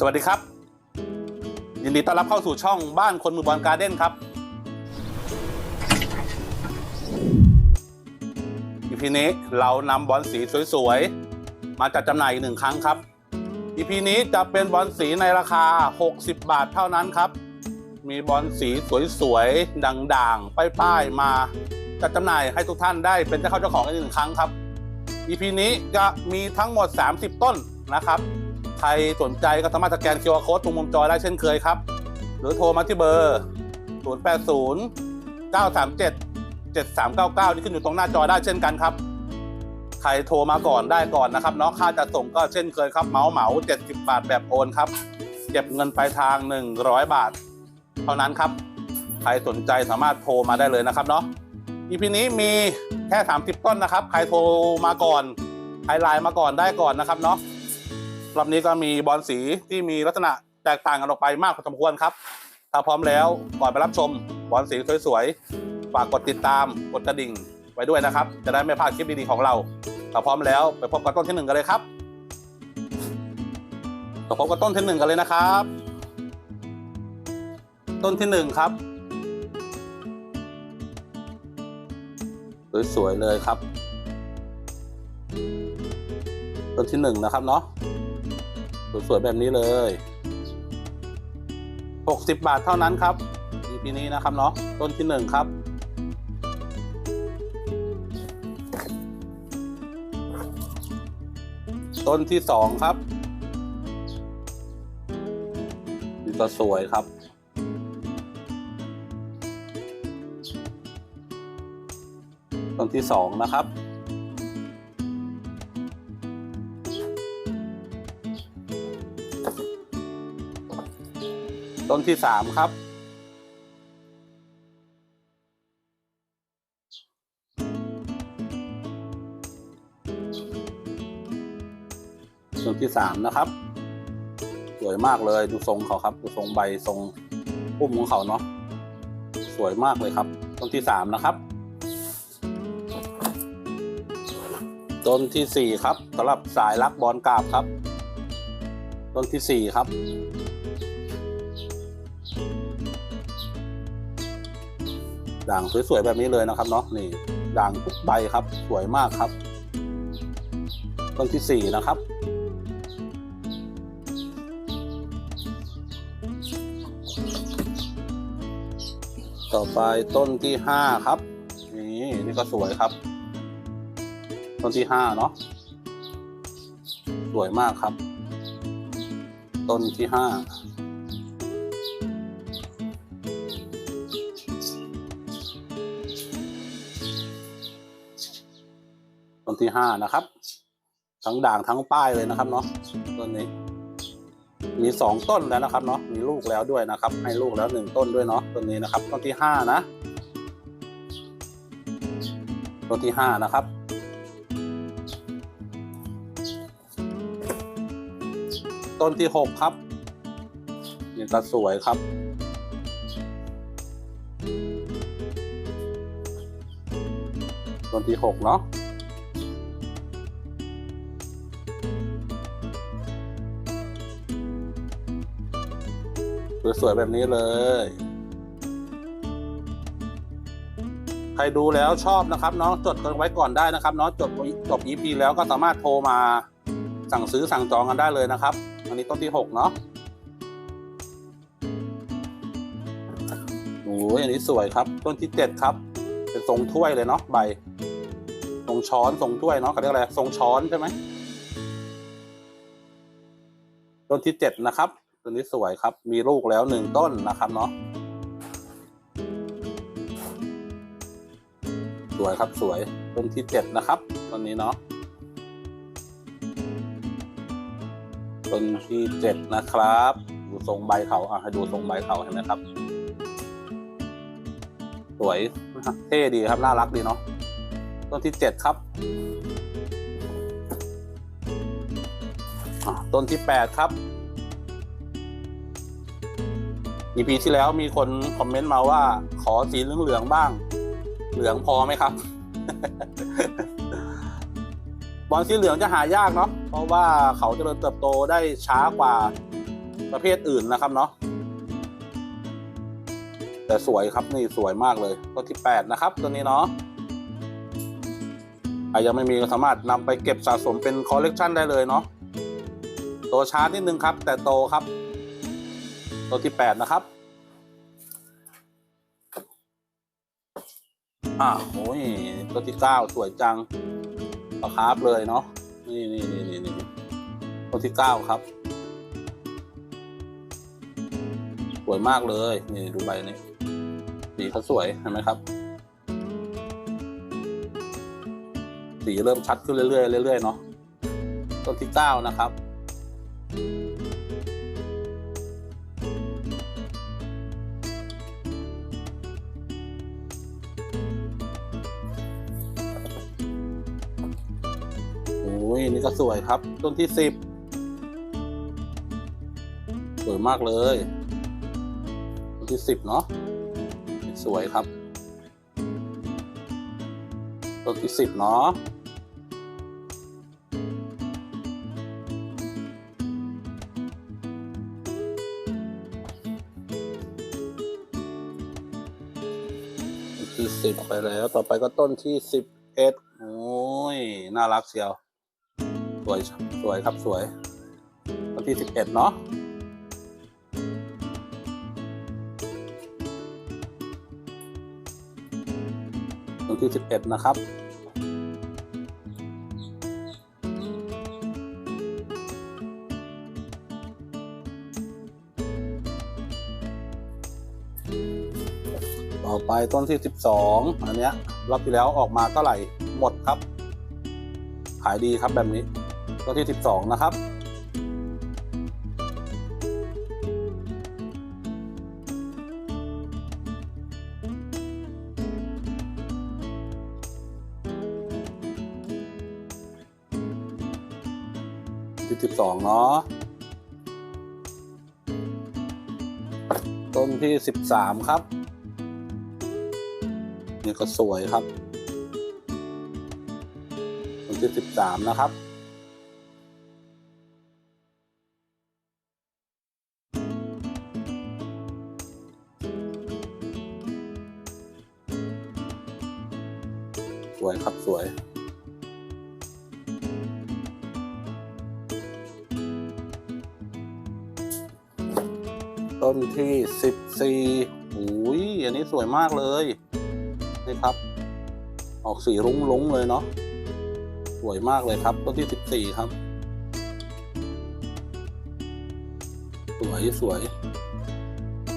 สวัสดีครับ ยินดีต้อนรับเข้าสู่ช่องบ้านคนมือบอลการ์เด้นครับ EP นี้เรานำบอลสีสวยๆ มาจัดจำหน่ายอีกหนึ่งครั้งครับ EP นี้จะเป็นบอลสีในราคา 60 บาทเท่านั้นครับ มีบอลสีสวยๆ ด่างๆ ป้ายๆ มาจัดจำหน่ายให้ทุกท่านได้เป็นเจ้าเข้าเจ้าของอีกหนึ่งครั้งครับ EP นี้จะมีทั้งหมด 30 ต้นนะครับ ใครสนใจก็สามารถสแกน QR Code ตรงมุมจอได้เช่นเคยครับ หรือโทรมาที่เบอร์ 080 937 7399 ที่ขึ้นอยู่ตรงหน้าจอได้เช่นกันครับ ใครโทรมาก่อนได้ก่อนนะครับเนาะค่าจะส่งก็เช่นเคยครับเมาเหมา70 บาทแบบโอนครับ เก็บเงินปลายทาง 100 บาท เท่านั้นครับ ใครสนใจสามารถโทรมาได้เลยนะครับเนาะ EP นี้มีแค่ 30 ต้นนะครับ ใครโทรมาก่อน ใครไลน์มาก่อนได้ก่อนนะครับเนาะ รอบนี้ก็มีบอลสีที่มีลักษณะแตกต่างกันออกไปมากพอสมควรครับ ถ้าพร้อมแล้วก่อนไปรับชมบอลสีสวยๆฝากกดติดตามกดกระดิ่งไว้ด้วยนะครับ จะได้ไม่พลาดคลิปดีๆของเราถ้าพร้อมแล้วไปพบกับต้นที่หนึ่งกันเลยครับไปพบกับต้นที่หนึ่งกันเลยนะครับ ต้นที่หนึ่งครับสวยๆเลยครับ ต้นที่หนึ่งนะครับเนาะ สวยๆแบบนี้เลย 60 บาทเท่านั้นครับ EP นี้นะครับเนาะต้นที่หนึ่งครับต้นที่สองครับนี่ก็สวยครับ ต้นที่สองนะครับ ต้นที่สามครับ ต้นที่สามนะครับ สวยมากเลยดูทรงเขาครับ ดูทรงใบทรงพุ่มของเขาเนาะสวยมากเลยครับ ต้นที่สามนะครับ ต้นที่สี่ครับสำหรับสายรักบอลกราบครับ ต้นที่สี่ครับ ด่างสวยๆแบบนี้เลยนะครับเนาะนี่ด่างทุกใบครับ สวยมากครับ ต้นที่สี่นะครับ ต่อไปต้นที่ห้าครับ นี่นี่ก็สวยครับ ต้นที่ห้าเนาะสวยมากครับ ต้นที่ห้า ที่ห้านะครับ ทั้งด่างทั้งป้ายเลยนะครับเนาะต้นนี้ มีสองต้นแล้วนะครับเนาะมีลูกแล้วด้วยนะครับ ให้ลูกแล้วหนึ่งต้นด้วยเนาะต้นนี้นะครับ ต้นที่ห้านะต้นที่ห้านะครับต้นที่หกครับนี่ก็สวยครับ ต้นที่หกเนาะ สวยๆแบบนี้เลย ใครดูแล้วชอบนะครับเนาะจดกันไว้ก่อนได้นะครับเนาะจบจบ EP แล้วก็สามารถโทรมาสั่งซื้อสั่งจองกันได้เลยนะครับ อันนี้ต้นที่หกเนาะโอ้ยอันนี้สวยครับ ต้นที่เจ็ดครับ เป็นทรงถ้วยเลยเนาะใบทรงช้อนทรงถ้วยเนาะเขาเรียกอะไรทรงช้อนใช่ไหมต้นที่เจ็ดนะครับ ต้นนี้สวยครับ มีลูกแล้วหนึ่งต้นนะครับเนาะสวยครับสวยต้นที่เจ็ดนะครับต้นนี้เนาะต้นที่เจ็ดนะครับ ดูทรงใบเขาอะให้ดูทรงใบเขาเห็นไหมครับ สวยเท่ดีครับน่ารักดีเนาะต้นที่เจ็ดครับต้นที่แปดครับ EP ที่แล้วมีคนคอมเมนต์มาว่า ขอสีเหลืองๆบ้าง เหลืองพอไหมครับ บอลสีเหลืองจะหายากเนาะเพราะว่าเขาเจริญเติบโตได้ช้ากว่าประเภทอื่นนะครับเนาะแต่สวยครับนี่สวยมากเลยตัวที่แปดนะครับตัวนี้เนาะใครยังไม่มีก็สามารถนำไปเก็บสะสมเป็นคอลเลกชันได้เลยเนาะตัวช้านิดนึงครับ แต่โตครับ ตัวที่แปดนะครับ อ่าโอ้ยตัวที่เก้าสวยจังปลาคาร์ฟเลยเนาะ นี่นี่นี่นี่นี่ตัวที่เก้าครับ สวยมากเลย นี่ดูใบนี้สีเขาสวยเห็นไหมครับ สีเริ่มชัดขึ้นเรื่อยๆเรื่อยๆเนาะต้นที่เก้านะครับ ยนี่ก็สวยครับ ต้นที่สิบสวยมากเลย ต้นที่สิบเนาะสวยครับ ต้นที่สิบเนาะที่สิบไปแล้ว ต่อไปก็ต้นที่สิบเอ็ดโอ้ย น่ารักเชียว สวยสวยครับสวยต้นที่สิบเอ็ดเนาะต้นที่สิบเอ็ดนะครับต่อไปต้นที่สิบสองอันเนี้ยรอบที่แล้วออกมาเท่าไหร่หมดครับ ขายดีครับแบบนี้ ต้นที่สิบสองนะครับ ที่สิบสองเนาะ ต้นที่สิบสามครับ นี่ก็สวยครับต้นที่สิบสามนะครับ ต้นที่สิบสี่อุ้ยอันนี้สวยมากเลยนี่ครับ ออกสีรุ้งรุ้งๆเลยเนาะสวยมากเลยครับ ต้นที่สิบสี่ครับ สวยสวย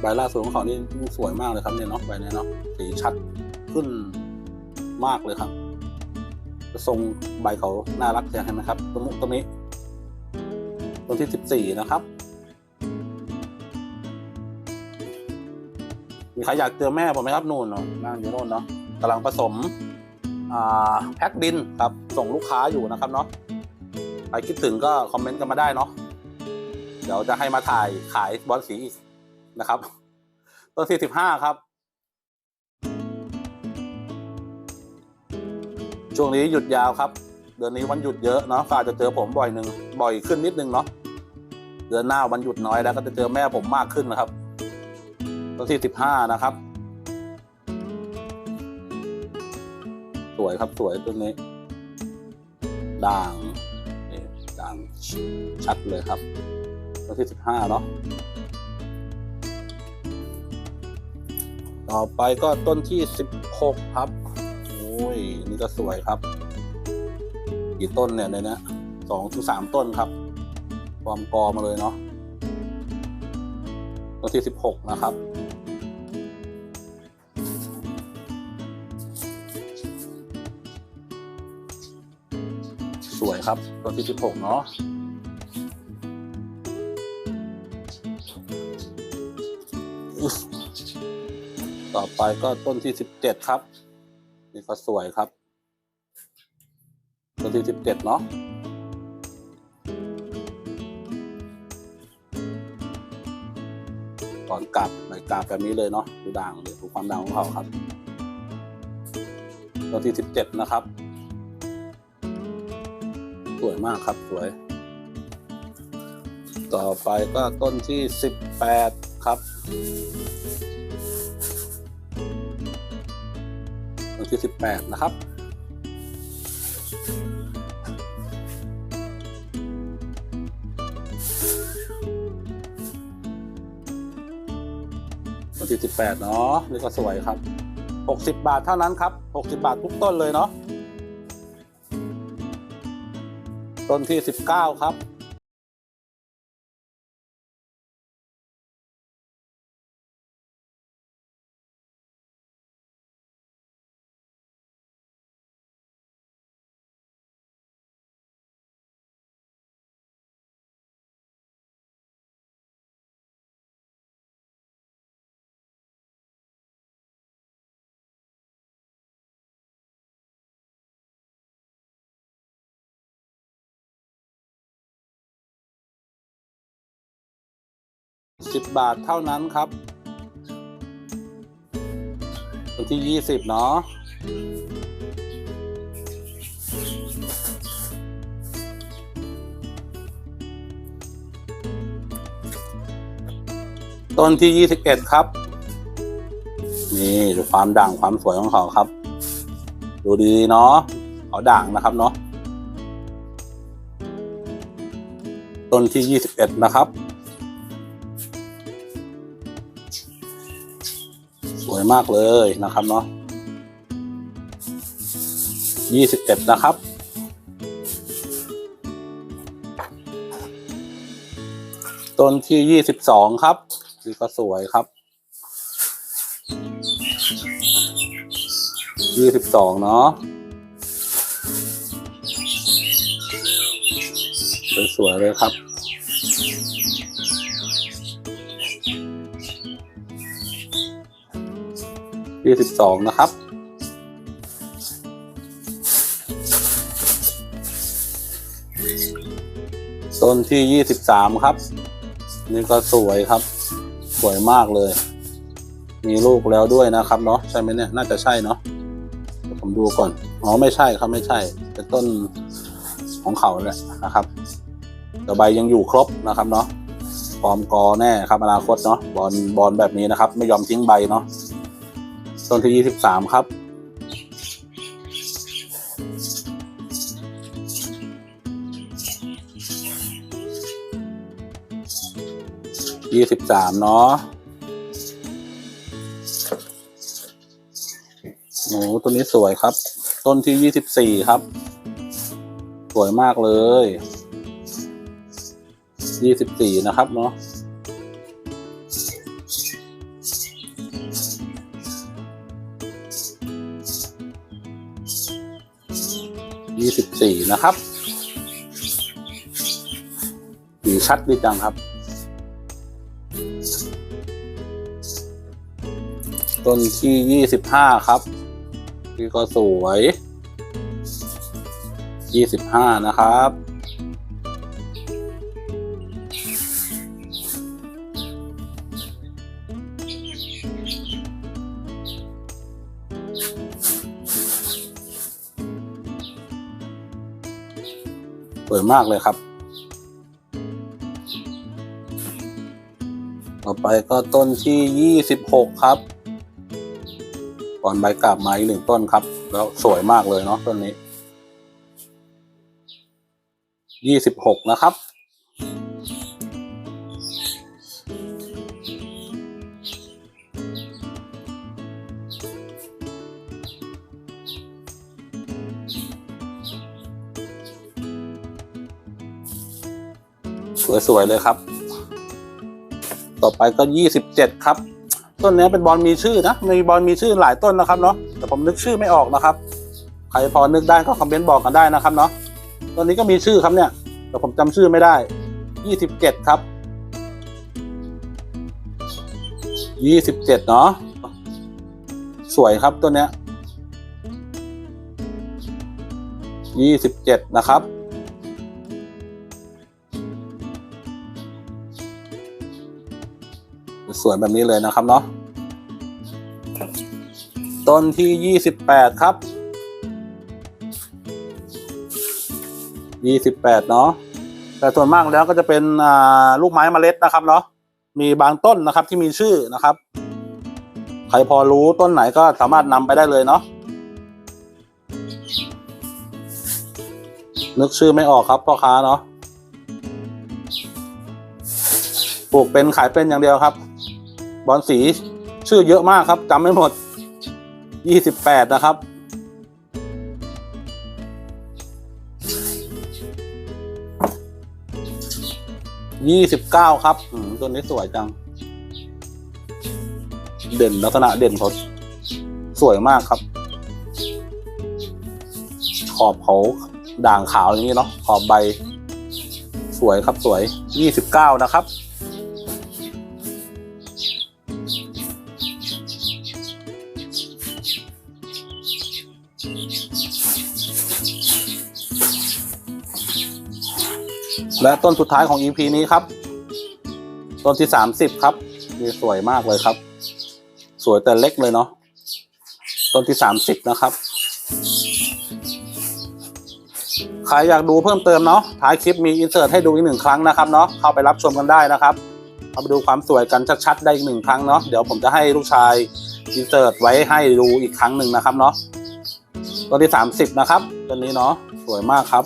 ใบล่าสุดของเขานี่สวยมากเลยครับเนี่ยเนาะใบเนี้เนาะสีชัดขึ้นมากเลยครับทรงใบเขาน่ารักจังเห็นไหมครับตมุตรงนี้ต้นที่สิบสี่นะครับ มีใครอยากเจอแม่ผมไหมครับนู่นเนาะนั่งอยู่นู่นเนาะกำลังผสมแพ็คดินครับส่งลูกค้าอยู่นะครับเนาะใครคิดถึงก็คอมเมนต์กันมาได้เนาะเดี๋ยวจะให้มาถ่ายขายบอลสีอีกนะครับต้นที่สิบห้าครับ ช่วงนี้หยุดยาวครับ เดือนนี้วันหยุดเยอะเนาะก็อาจจะเจอผมบ่อยหนึ่งบ่อยขึ้นนิดนึงเนาะเดือนหน้าวันหยุดน้อยแล้วก็จะเจอแม่ผมมากขึ้นนะครับ ต้นที่สิบห้านะครับ สวยครับสวยต้นนี้ ด่างนี่ด่างชัดเลยครับต้นที่สิบห้าเนาะต่อไปก็ต้นที่สิบหกครับโอ้ยนี่ก็สวยครับ กี่ต้นเนี่ยในเนี้ยสองถึงสามต้นครับ ความกอมาเลยเนาะต้นที่สิบหกนะครับ ครับต้นที่สิบหกเนาะต่อไปก็ต้นที่สิบเจ็ดครับ นี่ก็สวยครับ ต้นที่สิบเจ็ดเนาะก่อนกลับใบกาบแบบนี้เลยเนาะดูด่างเลยดูความด่างของเขาครับต้นที่สิบเจ็ดนะครับ สวยมากครับสวย ต่อไปก็ต้นที่สิบแปดครับต้นที่สิบแปดนะครับต้นที่สิบแปดเนาะนี่ก็สวยครับหกสิบบาทเท่านั้นครับหกสิบาททุกต้นเลยเนาะ ต้นที่สิบเก้าครับ สิบบาทเท่านั้นครับตัวที่ยี่สิบเนาะต้นที่ยี่สิบเอ็ดครับ นี่ดูความด่างความสวยของเขาครับ ดูดีเนาะเขาด่างนะครับเนาะต้นที่ยี่สิบเอ็ดนะครับ วยมากเลยนะครับเนาะยี่สิบเอ็ดนะครับ ต้นที่ยี่สิบสองครับนี่ก็สวยครับยี่สิบสองเนาะสวยๆเลยครับ ยี่สิบสองนะครับ ต้นที่ยี่สิบสามครับ นี่ก็สวยครับ สวยมากเลย มีลูกแล้วด้วยนะครับเนาะใช่ไหมเนี่ย น่าจะใช่เนาะผมดูก่อน อ๋อ ไม่ใช่ครับไม่ใช่ เป็นต้นของเขาแหละนะครับแต่ใบยังอยู่ครบนะครับเนาะพร้อมกอแน่ครับอนาคตเนาะบอลบอลแบบนี้นะครับ ไม่ยอมทิ้งใบเนาะ ต้นที่ยี่สิบสามครับ ยี่สิบสามเนาะโอ้ต้นนี้สวยครับ ต้นที่ยี่สิบสี่ครับ สวยมากเลย ยี่สิบสี่นะครับเนาะ ยี่สิบสี่นะครับสีชัดดีจังครับ ต้นที่ยี่สิบห้าครับนี่ก็สวยยี่สิบห้านะครับ สวยมากเลยครับ ต่อไปก็ต้นที่ยี่สิบหกครับก่อนใบกาบไม้หนึ่งต้นครับ แล้วสวยมากเลยเนาะต้นนี้ยี่สิบหกนะครับ สวยๆเลยครับ ต่อไปก็ยี่สิบเจ็ดครับ ต้นนี้เป็นบอลมีชื่อนะ มีบอลมีชื่อหลายต้นนะครับเนาะ แต่ผมนึกชื่อไม่ออกนะครับ ใครพอนึกได้ก็คอมเมนต์บอกกันได้นะครับเนาะ ต้นนี้ก็มีชื่อครับเนี่ย แต่ผมจำชื่อไม่ได้ยี่สิบเจ็ดครับยี่สิบเจ็ดเนาะ สวยครับต้นเนี้ยยี่สิบเจ็ดนะครับ สวยแบบนี้เลยนะครับเนาะต้นที่ยี่สิบแปดครับยี่สิบแปดเนาะแต่ส่วนมากแล้วก็จะเป็นลูกไม้เมล็ดนะครับเนาะมีบางต้นนะครับที่มีชื่อนะครับ ใครพอรู้ต้นไหนก็สามารถนำไปได้เลยเนาะนึกชื่อไม่ออกครับพ่อค้าเนาะปลูกเป็นขายเป็นอย่างเดียวครับ บอลสีชื่อเยอะมากครับจำไม่หมดยี่สิบแปดนะครับ ยี่สิบเก้าครับตัวนี้สวยจัง เด่นลักษณะเด่นเขาสวยมากครับ ขอบเขาด่างขาวอย่างนี้เนาะขอบใบ สวยครับสวยยี่สิบเก้านะครับ และต้นสุดท้ายของ EP นี้ครับ ต้นที่สามสิบครับนี่สวยมากเลยครับ สวยแต่เล็กเลยเนาะต้นที่สามสิบนะครับใครอยากดูเพิ่มเติมเนาะท้ายคลิปมีอินเสิร์ตให้ดูอีกหนึ่งครั้งนะครับเนาะเข้าไปรับชมกันได้นะครับเข้าไปดูความสวยกันชัดๆได้อีกหนึ่งครั้งเนาะเดี๋ยวผมจะให้ลูกชายอินเสิร์ตไว้ให้ดูอีกครั้งหนึ่งนะครับเนาะต้นที่สามสิบนะครับต้นนี้เนาะสวยมากครับ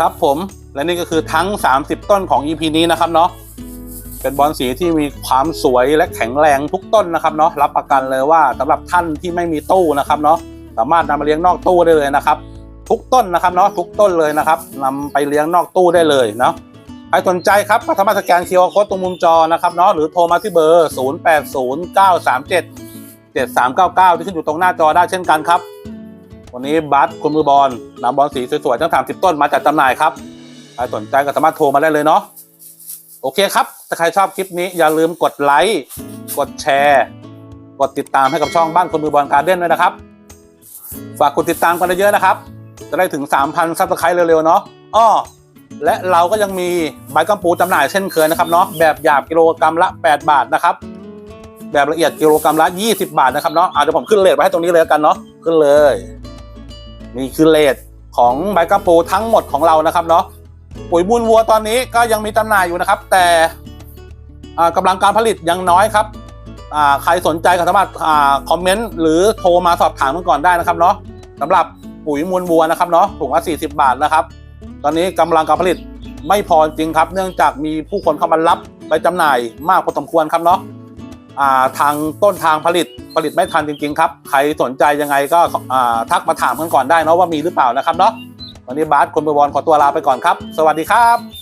ครับผมและนี่ก็คือทั้ง 30 ต้นของ EP นี้นะครับเนาะเป็นบอลสีที่มีความสวยและแข็งแรงทุกต้นนะครับเนาะรับประกันเลยว่าสำหรับท่านที่ไม่มีตู้นะครับเนาะสามารถนำมาเลี้ยงนอกตู้ได้เลยนะครับ ทุกต้นนะครับเนาะทุกต้นเลยนะครับนำไปเลี้ยงนอกตู้ได้เลยเนาะใครสนใจครับก็สามารถสแกนเคอร์โค้ดตรงมุมจอนะครับเนาะหรือโทรมาที่เบอร์ 080937 7399 ที่ขึ้นอยู่ตรงหน้าจอได้เช่นกันครับ วันนี้บัสคุณมือบอลนำบอลสีสวยๆทั้ง 30 ต้นมาจัดจำหน่ายครับใครสนใจก็สามารถโทรมาได้เลยเนาะโอเคครับ ถ้าใครชอบคลิปนี้อย่าลืมกดไลค์ กดแชร์ กดติดตามให้กับช่องบ้านคนมือบอลการ์เด้นด้วยนะครับ ฝากกดติดตามกันเยอะๆนะครับ จะได้ถึง 3,000ซับสไครต์เร็วๆเนาะอ้อและเราก็ยังมีใบกัมปูจำหน่ายเช่นเคยนะครับเนาะแบบหยาบกิโลกรัมละ 8 บาทนะครับ แบบละเอียดกิโลกรัมละ 20 บาทนะครับเนาะอะเดี๋ยวผมขึ้นเลทไว้ให้ตรงนี้เลยกันเนาะขึ้นเลย นี่คือเลทของใบกระปูทั้งหมดของเรานะครับเนาะปุ๋ยมูลวัวตอนนี้ก็ยังมีจำหน่ายอยู่นะครับ แต่กำลังการผลิตยังน้อยครับใครสนใจก็สามารถอคอมเมนต์หรือโทรมาสอบถามกันก่อนได้นะครับเนาะสำหรับปุ๋ยมูลวัวนะครับเนาะถุงละ40 บาทนะครับ ตอนนี้กำลังการผลิตไม่พอจริงครับ เนื่องจากมีผู้คนเข้ามารับไปจำหน่ายมากพอสมควรครับเนาะ ทางต้นทางผลิตผลิตไม่ทันจริง ๆ ครับ ใครสนใจยังไงก็ทักมาถามกันก่อนได้นะว่ามีหรือเปล่านะครับเนาะวันนี้บาสคนบวรขอตัวลาไปก่อนครับ สวัสดีครับ